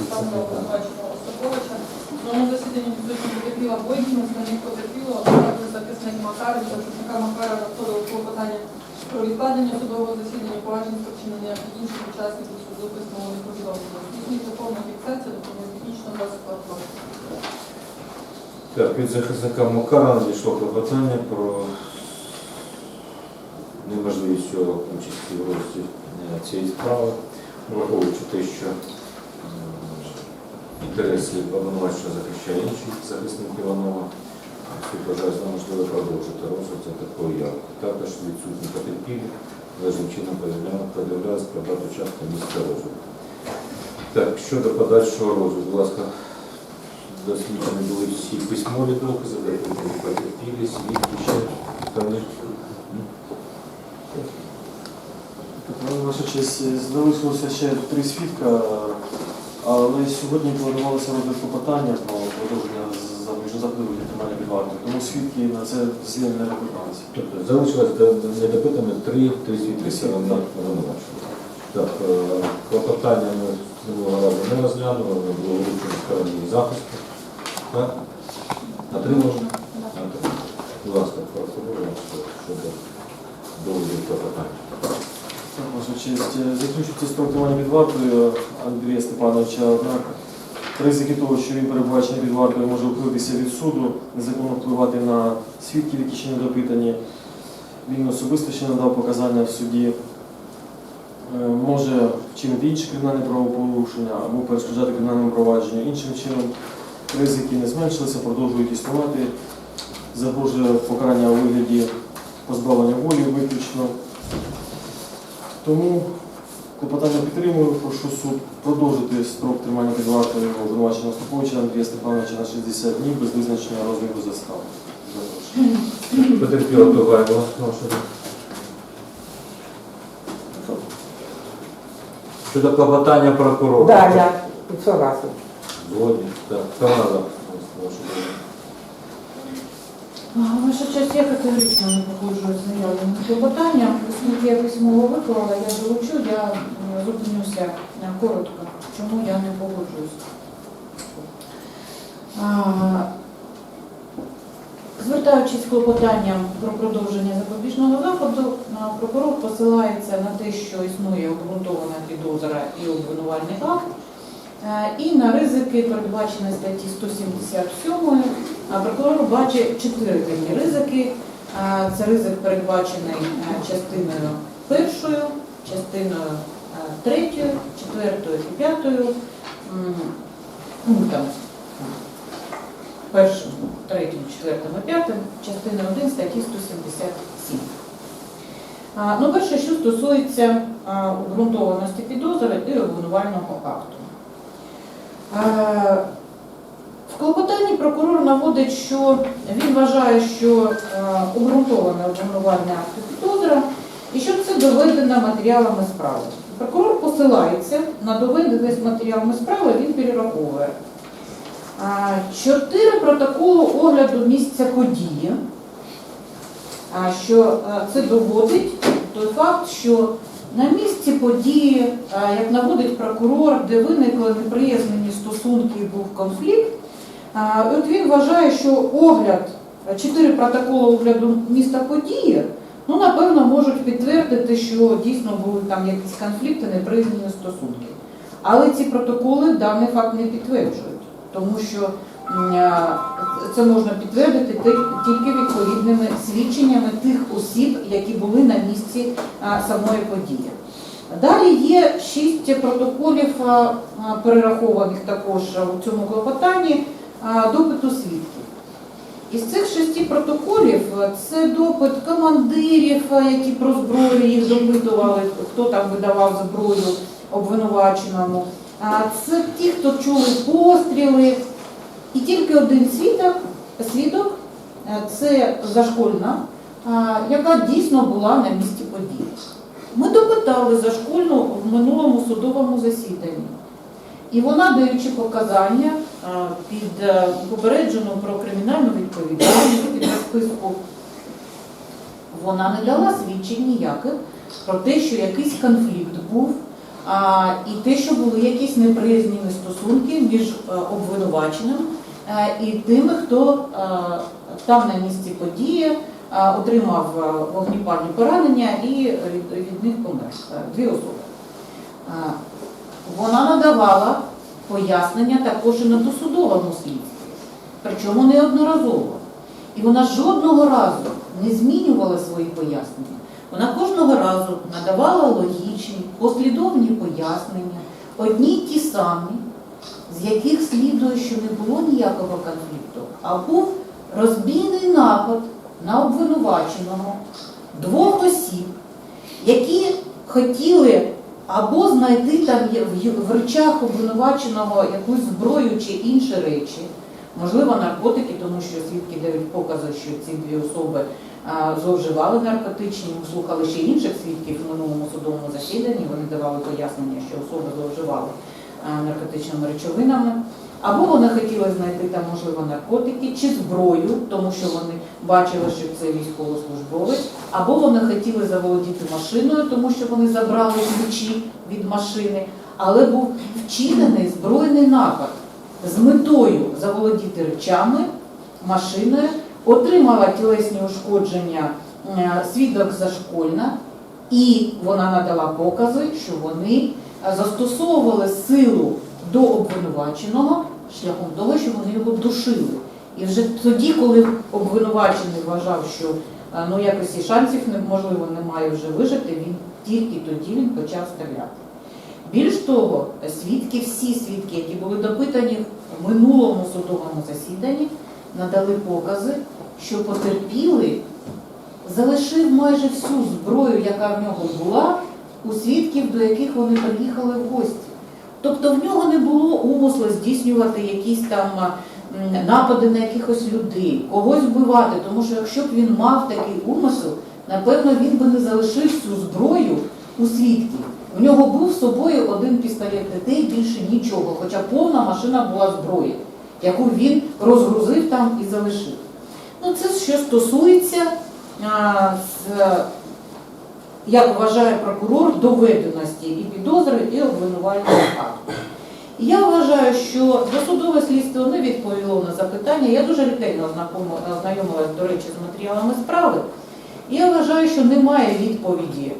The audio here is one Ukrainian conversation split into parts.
Олександра Обвинуваченого Остаповича. В цьому засіданні присутні потерпіла Бойкіна, Станік потерпіла, а також захисник Макаров, захисника Макарова надходило клопотання про відкладення судового засідання, поважність вчинення інших учасників суду письмового повідомлення. Здійснюється повна фіксація технічного засобу. Так, від захисника Макара надійшло клопотання про неможливість участі в е, цієї справи, враховуючи те, що е, інтереси обвинувачення захищає інший захисник Іванова. Суд вважає за можливо продовжити розгляд за такою явкою. Також відсутні потерпілі, належним чином повідомляють про дату час та місце розгляду. Так, щодо подальшого розгляду, будь ласка, досліджені були всі письмові докази, потерпілі, свідки, ще певні. Ваша честь, залишилося ще три свідка, але сьогодні планувалося розгляд клопотання про продовження за заходу тримання під вартою. Тому свідки на це засідання не викликалися. Тобто залишилось до- недопитами три, три свідки сторони так. е, клопотання ми минулого разу не розглянули, воно було вручено стороні захисту. Так? Отримали? Отримали. Будь ласка, прокурор, щодо доводі клопотання. Так, Ваша честь, е, заключується строк тримання під вартою Андрія Степановича, однак ризики того, що він перебуває під вартою, може ухилитися від суду, незаконно впливати на свідків, які ще не допитані. Він особисто ще надав показання в суді. Е, Може вчинити інші кримінальні правопорушення або перешкоджати кримінальному провадженню. Іншим чином ризики не зменшилися, продовжують існувати. Загрожує покарання у вигляді позбавлення волі виключно. Тому клопотання підтримую, прошу суд продовжити строк тримання під вартою обвинуваченого Степовича Андрія Степановича на 60 днів без визначення розміру застави. Потерпіла Тугаєва. Щодо клопотання прокурора. Да, я согласна. Згодні. Так, захисту, ваша. Честь, я категорично не погоджуюсь з заявленим клопотанням. Оскільки я письмово виклала, я долучу, я е, зупинюся е, коротко, чому я не погоджуюсь. Звертаючись клопотанням про продовження запобіжного заходу, прокурор посилається на те, що існує обґрунтована підозра і обвинувальний акт, е, і на ризики, передбачені статті 177 а Прокурор бачить чотири такі ризики. Це ризик передбачений е, частиною першою, частиною е, третьою, четвертою і п'ятою пунктом. Першим, третім, четвертим і п'ятим, частина 1 статті 177. А, Ну, перше, що стосується обґрунтованості підозри і обвинувального акту. А, в клопотанні прокурор наводить, що він вважає, що е, обґрунтоване обвинувальне акти підозра і що це доведено матеріалами справи. Прокурор посилається на доведеність матеріалами справи, він перераховує. Чотири протоколи огляду місця події, що е, це доводить той факт, що на місці події, е, як наводить прокурор, де виникли неприязнені стосунки і був конфлікт, От він вважає, що огляд, е, чотири протоколи огляду міста події, ну, напевно, можуть підтвердити, що дійсно були там якісь конфлікти, неприязнені стосунки. Але ці протоколи даний факт не підтверджують, тому що це можна підтвердити тільки відповідними свідченнями тих осіб, які були на місці самої події. Далі є шість протоколів, а, перерахованих також у цьому клопотанні, допиту свідків. Із цих шести протоколів е, це допит командирів, е, які про зброю їх допитували, хто там видавав зброю обвинуваченому. Це ті, хто чули постріли. І тільки один свідок, свідок е, це Зашкольна, яка дійсно була на місці події. Ми допитали Зашкольну в минулому судовому засіданні. І вона, даючи показання під е, попереджену про кримінальну відповідальність під розписку, вона не дала свідчень ніяких про те, що якийсь конфлікт був і те, що були якісь неприязні стосунки між е, обвинуваченим е, і тими, хто е, там на місці події е, отримав е, вогнепальні поранення і від, них помер. Е, Дві особи. Е, Вона надавала пояснення також і на досудовому слідстві, причому неодноразово. І вона жодного разу не змінювала свої пояснення. Вона кожного разу надавала логічні, послідовні пояснення, одні й ті самі, з яких слідує, що не було ніякого конфлікту, а був розбійний напад на обвинуваченого двох осіб, які хотіли або знайти там в речах обвинуваченого якусь зброю чи інші речі, можливо, наркотики, тому що свідки дають покази, що ці дві особи а, зловживали наркотичні. Ми слухали ще інших свідків в минулому судовому засіданні. Вони давали пояснення, що особи зловживали наркотичними речовинами. Або вони хотіли знайти там, можливо, наркотики чи зброю, тому що вони бачили, що це військовослужбовець, або вони хотіли заволодіти машиною, тому що вони забрали ключі від машини, але був вчинений збройний напад. З метою заволодіти речами, машиною, отримала тілесні ушкодження е, свідок зашкольна, і вона надала покази, що вони е, застосовували силу до обвинуваченого шляхом того, що вони його душили. І вже тоді, коли обвинувачений вважав, що е, ну якось і шансів можливо немає вже вижити, він тільки тоді він почав стріляти. Більш того, свідки, всі свідки, які були допитані в минулому судовому засіданні, надали покази, що потерпілий залишив майже всю зброю, яка в нього була, у свідків, до яких вони приїхали в гості. Тобто в нього не було умисла здійснювати якісь там напади на якихось людей, когось вбивати, тому що якщо б він мав такий умисел, напевно, він би не залишив всю зброю у свідків. В нього був з собою один пістолет дітей, більше нічого, хоча повна машина була зброї, яку він розгрузив там і залишив. Ну, це що стосується, а, з, як вважає прокурор, доведеності і підозри, і обвинувального акту. Я вважаю, що досудове слідство не відповіло на запитання. Я дуже ретельно ознайомилась, до речі, з матеріалами справи. Я вважаю, що немає відповіді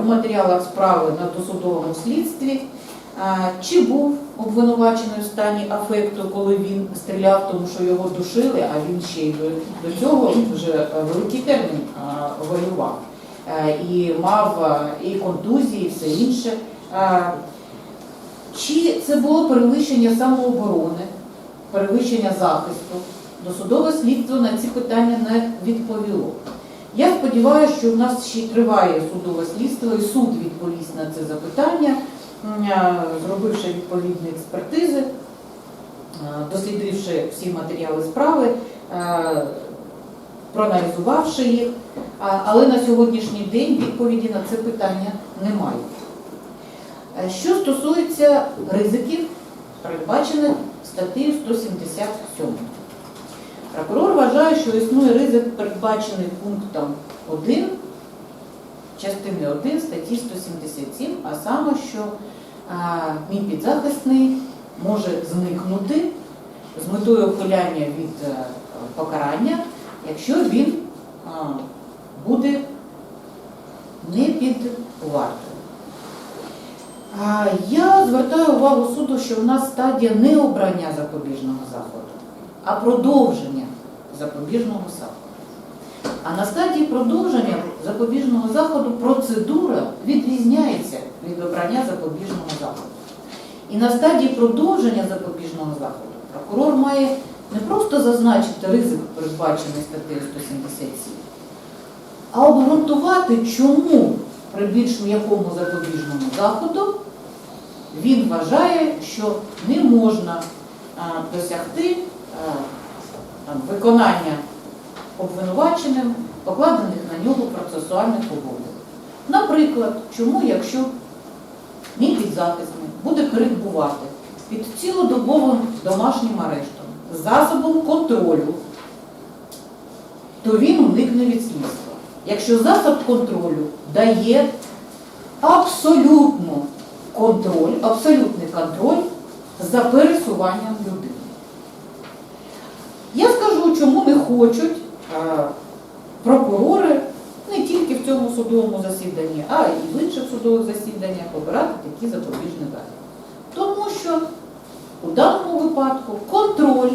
у матеріалах справи на досудовому слідстві, чи був обвинувачений в стані афекту, коли він стріляв, тому що його душили, а він ще й до, до цього вже е, великий термін воював. Е, І мав е, і контузії, і все інше. Е, Чи це було перевищення самооборони, перевищення захисту? Досудове слідство на ці питання не відповіло. Я сподіваюся, що у нас ще триває судове слідство, і суд відповість на це запитання, зробивши відповідні експертизи, дослідивши всі матеріали справи, проаналізувавши їх. Але на сьогоднішній день відповіді на це питання немає. Е, Що стосується ризиків, передбачених статтею 177. Прокурор вважає, що існує ризик, передбачений пунктом 1 частини 1 статті 177, а саме, що мій підзахисний може зникнути з метою ухиляння від е, покарання, якщо він а, буде не під вартою. А, Я звертаю увагу суду, що в нас стадія не обрання запобіжного заходу, а продовження запобіжного заходу. А на стадії продовження запобіжного заходу процедура відрізняється від обрання запобіжного заходу. І на стадії продовження запобіжного заходу прокурор має не просто зазначити ризик, передбачений статтею 177, а обґрунтувати, чому при більш м'якому запобіжному заходу він вважає, що не можна а, досягти а, там, виконання обвинуваченим покладених на нього процесуальних обов'язків. Наприклад, чому, якщо мій підзахисний буде перебувати під цілодобовим домашнім арештом засобом контролю, то він уникне від слідства. Якщо засоб контролю дає абсолютну контроль, абсолютний контроль за пересуванням людини. Я скажу, чому не хочуть е, прокурори не тільки в цьому судовому засіданні, а й в інших судових засіданнях обирати такі запобіжні заходи. Тому що у даному випадку контроль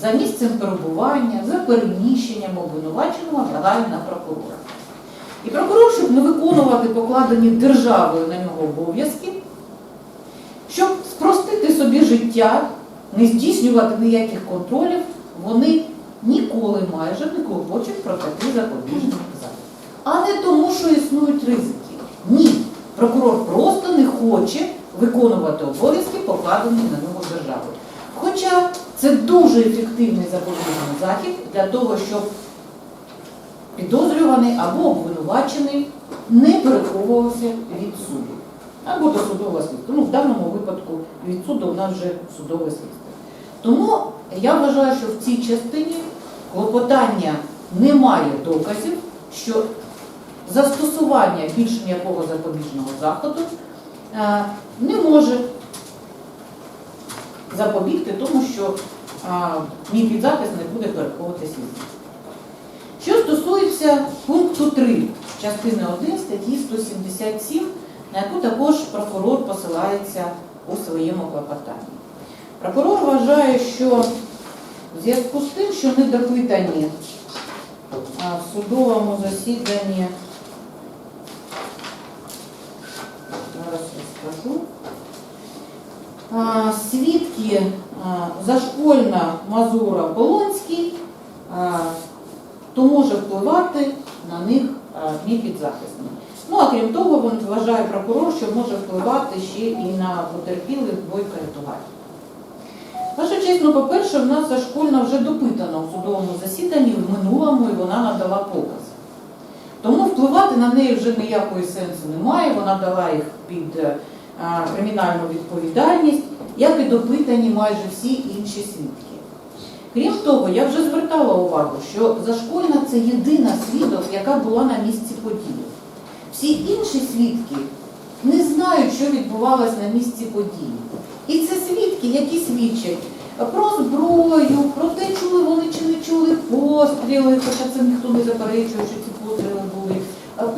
за місцем перебування, за переміщенням обвинуваченого лягає на прокурора. І прокурор, щоб не виконувати покладені державою на нього обов'язки, щоб спростити собі життя, не здійснювати ніяких контролів, вони ніколи майже не клопочуть про такий запобіжний захід. А не тому, що існують ризики. Ні. Прокурор просто не хоче виконувати обов'язки, покладені на нього державою. Хоча це дуже ефективний запобіжний захід для того, щоб підозрюваний або обвинувачений не переховувався від суду. Або до судового слідства. Ну, в даному випадку від суду у нас вже судове слідство. Тому я вважаю, що в цій частині клопотання немає доказів, що застосування більш м'якого запобіжного заходу не може запобігти тому, що а, мій не буде переховуватися. Що стосується пункту 3 частини 1 статті 177, на яку також прокурор посилається у своєму клопотанні. Прокурор вважає, що в зв'язку з тим, що не допитані в судовому засіданні, зараз я скажу, а, свідки Зашкольна Мазура Полонський, то може впливати на них мій підзахисний. Ну а крім того, він вважає прокурор, що може впливати ще і на потерпілих Бойка і Тугаль. Ваша честь, ну, по-перше, в нас Зашкольна вже допитана у судовому засіданні в минулому і вона надала покази. Тому впливати на неї вже ніякої сенсу немає. Вона дала їх під е, кримінальну відповідальність, як і допитані майже всі інші свідки. Крім того, я вже звертала увагу, що Зашкольна це єдина свідок, яка була на місці події. Всі інші свідки не знають, що відбувалося на місці події. І це свідки, які свідчать про зброю, про те, чули вони чи не чули постріли, хоча це ніхто не заперечує, що ці постріли були,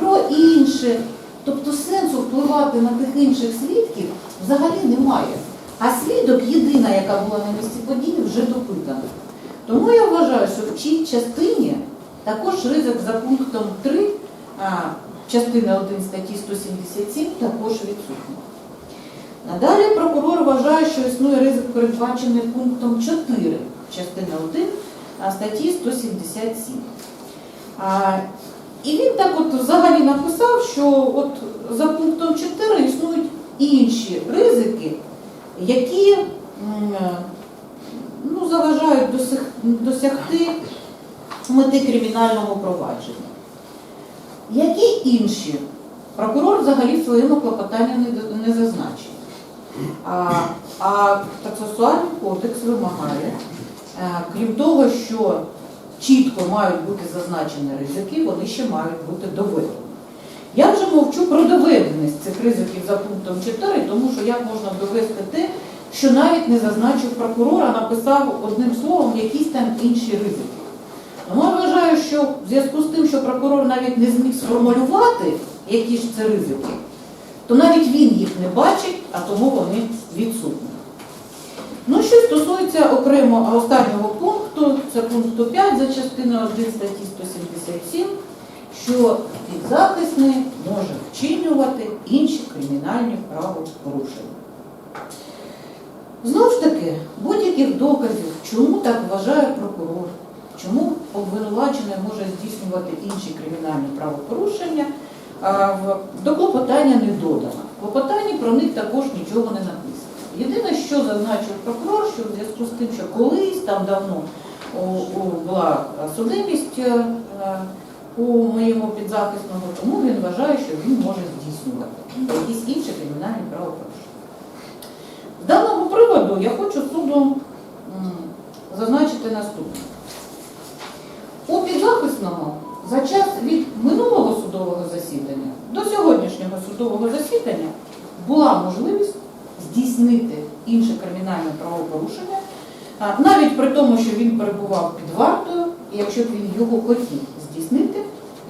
про інше. Тобто сенсу впливати на тих інших свідків взагалі немає. А свідок, єдина, яка була на місці події, вже допитана. Тому я вважаю, що в цій частині також ризик за пунктом 3 а, частини 1 статті 177 також відсутній. Надалі прокурор вважає, що існує ризик, передбачений пунктом 4 частини 1 статті 177. І він так от взагалі написав, що от за пунктом 4 існують інші ризики, які ну, заважають досяг- досягти мети кримінального провадження. Які інші? Прокурор взагалі в своєму клопотанні не, не зазначив. А, а процесуальний кодекс вимагає, е, крім того, що чітко мають бути зазначені ризики, вони ще мають бути доведені. Я вже мовчу про доведеність цих ризиків за пунктом 4, тому що як можна довести те, що навіть не зазначив прокурор, а написав одним словом якісь там інші ризики. Тому я вважаю, що в зв'язку з тим, що прокурор навіть не зміг сформулювати, які ж це ризики, то навіть він їх не бачить, а тому вони відсутні. Ну, що стосується окремо останнього пункту, це пункту 5 за частиною 1 статті 177, що підзахисний може вчинювати інші кримінальні правопорушення. Знову ж таки, будь-яких доказів, чому так вважає прокурор, чому обвинувачений може здійснювати інші кримінальні правопорушення, до клопотання не додано. В клопотанні про них також нічого не написано. Єдине, що зазначив прокурор, що в зв'язку з тим, що колись там давно о, о, була судимість е, у моєму підзахисному, тому він вважає, що він може здійснювати якісь інші кримінальні правопорушення. З даного приводу я хочу суду м, зазначити наступне. У підзахисного за час від минулого судового засідання до сьогоднішнього судового засідання була можливість здійснити інше кримінальне правопорушення, навіть при тому, що він перебував під вартою, якщо б він його хотів здійснити,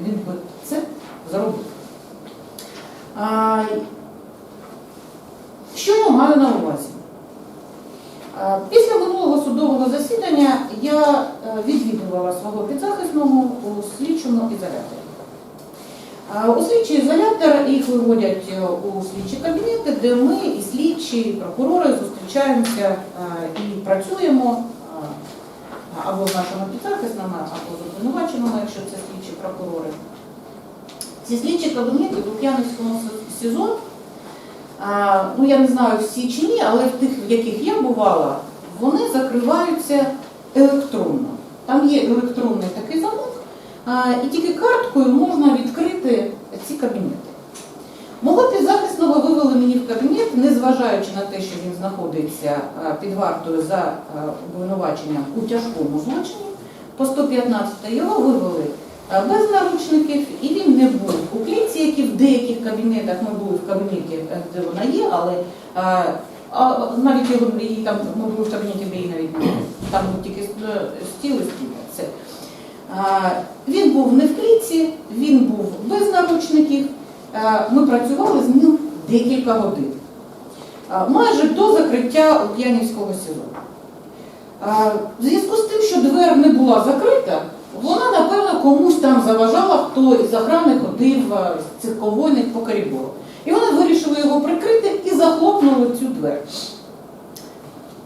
він би це зробив. А, Що я маю на увазі? А, Після минулого судового засідання я е, відвідувала свого підзахисного у слідчому ізоляторі. А, У слідчий ізолятор їх виводять е, у слідчі кабінети, де ми і слідчі, і прокурори зустрічаємося е, і працюємо або з нашими підзахисними, або з обвинуваченими, якщо це слідчі прокурори. Ці слідчі кабінети в Лук'янівському СІЗО ну я не знаю всі чи ні, але в тих, в яких я бувала, вони закриваються електронно. Там є електронний такий замок, і тільки карткою можна відкрити ці кабінети. Мого підзахисного вивели мені в кабінет, незважаючи на те, що він знаходиться під вартою за а, обвинуваченням у тяжкому злочині. По 115 його вивели без наручників, і він не був у клітці, які в деяких кабінетах ми були в кабінеті, е, де вона є, але а, навіть його її там ми були в кабінеті, де навіть. Там тільки е, стіл і стіл. А, Він був не в клітці, він був без наручників. А, Ми працювали з ним декілька годин. Майже до закриття Лук'янівського СІЗО. В зв'язку з тим, що двер не була закрита, вона, напевно, комусь там заважала, хто із охрани ходив з цих конвойних по коридору. І вони вирішили його прикрити і захлопнули цю двері.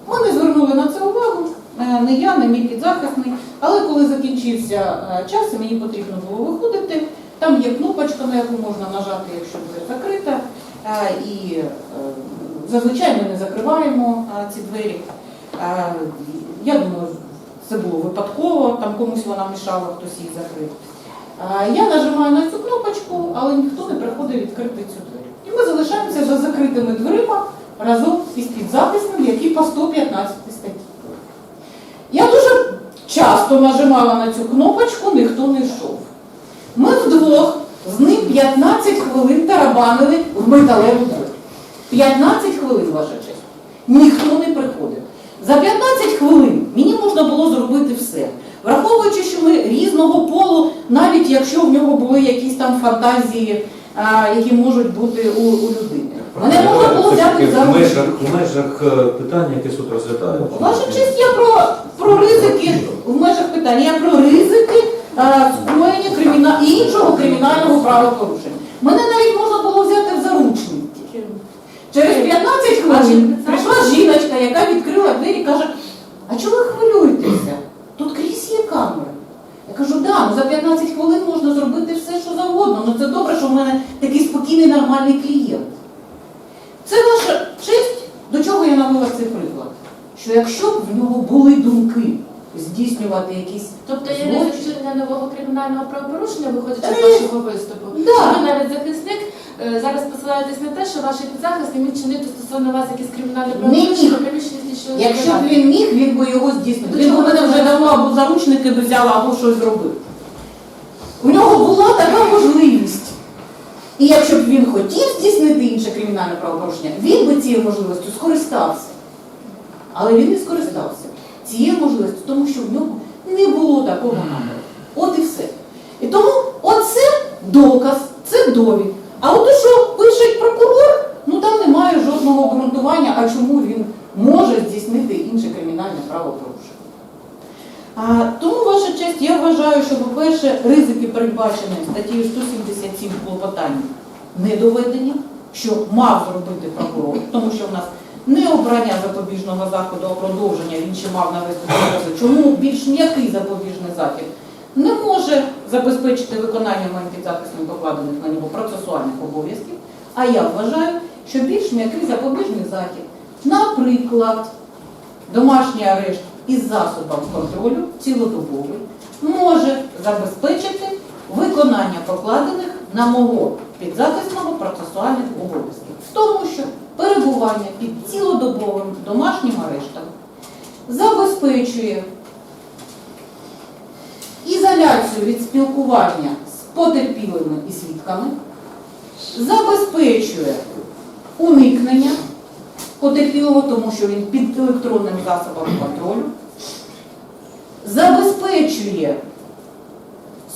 Ми не звернули на це увагу, е, не я, не мій підзахисний. Але коли закінчився е, час і мені потрібно було виходити, там є кнопочка, на яку можна нажати, якщо двері закрита. Е, І е, зазвичай ми не закриваємо е, ці двері. Я думаю, це було випадково, там комусь вона мішала, хтось їх закрив. Я нажимаю на цю кнопочку, але ніхто не приходить відкрити цю двері. І ми залишаємося за закритими дверима разом із підзаписним, який по 115 статті. Я дуже часто нажимала на цю кнопочку, ніхто не йшов. Ми вдвох з ним 15 хвилин тарабанили в металеву двері. 15 хвилин, ваша честь. Ніхто не приходив. За 15 хвилин мені можна було зробити все. Враховуючи, що ми різного полу, навіть якщо в нього були якісь там фантазії, а, які можуть бути у, у людини. Мене можна було взяти за в руку. межах, в межах е, питання, яке суд розглядає. Ваша честь, я про, про ризики в межах питання. Я про ризики скоєння криміна... іншого кримінального правопорушення. Мене навіть можна було взяти в заручники. Через 15 хвилин прийшла жіночка, яка відкрила двері і каже, а чого ви хвилюєтеся? Тут крізь є камери. Я кажу, да, ну за 15 хвилин можна зробити все, що завгодно. Ну це добре, що в мене такий спокійний, нормальний клієнт. Це ваша честь, до чого я навела цей приклад. Що якщо б в нього були думки здійснювати якісь Тобто є злочини, ризик вчинення нового кримінального правопорушення, виходячи з вашого виступу. да. Ви навіть захисник е, зараз посилаєтесь на те, що ваш підзахисний міг чинити стосовно вас якісь кримінальні правопорушення приміщенні слідчого Якщо б він міг, він би його здійснив. До Він би мене це вже давно або заручники би взяла, або щось зробив. У нього була така можливість. І якщо б він хотів здійснити інше кримінальне правопорушення, він би цією можливістю скористався. Але він не скористався цією можливістю, тому що в нього не було такого наміру. От і все. І тому оце доказ, це довід. А от що пише прокурор, ну там немає жодного обґрунтування, а чому він може здійснити інше кримінальне правопорушення. А, тому, ваша честь, я вважаю, що, по-перше, ризики передбачені статтею 177 клопотання не доведені, що мав зробити прокурор, тому що в нас не обрання запобіжного заходу, а продовження, він ще мав навести докази. Чому більш м'який запобіжний захід не може забезпечити виконання моїм підзахисним покладених на нього процесуальних обов'язків, а я вважаю, що більш м'який запобіжний захід, наприклад, домашній арешт із засобом контролю цілодобовий може забезпечити виконання покладених на мого підзахисного процесуальних обов'язків. В тому, що перебування під цілодобовим домашнім арештом забезпечує ізоляцію від спілкування з потерпілими і свідками, забезпечує уникнення потерпілого, тому що він під електронним засобом контролю, забезпечує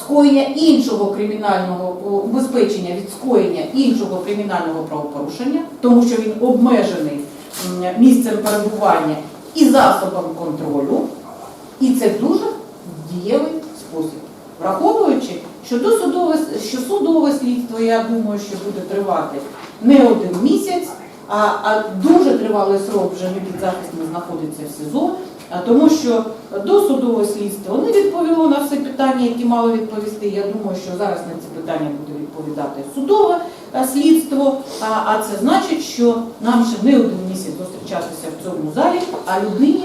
скоєння іншого кримінального убезпечення від скоєння іншого кримінального правопорушення, тому що він обмежений місцем перебування і засобом контролю, і це дуже дієвий спосіб. Враховуючи, що досудове що судове слідство, я думаю, що буде тривати не один місяць, а, а дуже тривалий срок вже не підзахисний знаходиться в СІЗО, тому що досудове слідство не відповіло на всі питання, які мало відповісти. Я думаю, що зараз на ці питання буде відповідати судове е, слідство. А, це значить, що нам ще не один місяць зустрічатися в цьому залі, а людині,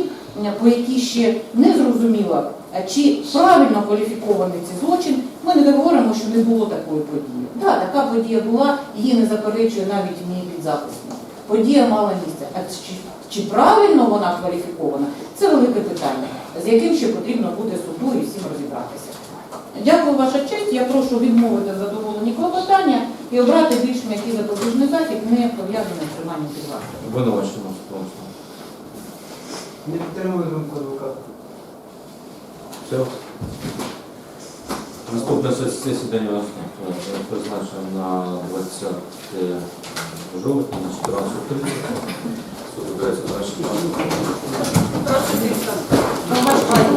по якій ще не зрозуміло, е, чи правильно кваліфікований цей злочин, ми не говоримо, що не було такої події. Так, така подія була, її не заперечує навіть мій підзахисник. Подія мала місце. Чи, правильно вона кваліфікована, це велике питання, з яким ще потрібно буде суду і всім розібратися. Дякую, ваша честь. Я прошу відмовити задоволені клопотання і обрати більш м'який запобіжний захід, не пов'язаний з триманням під вартою. Обвинувачено. Не підтримую думку адвоката. Все. Наступне засідання е, призначено на 20 жовтня на 14.30. Суд збирається на 16. Прошу, Віктор. Пробачте,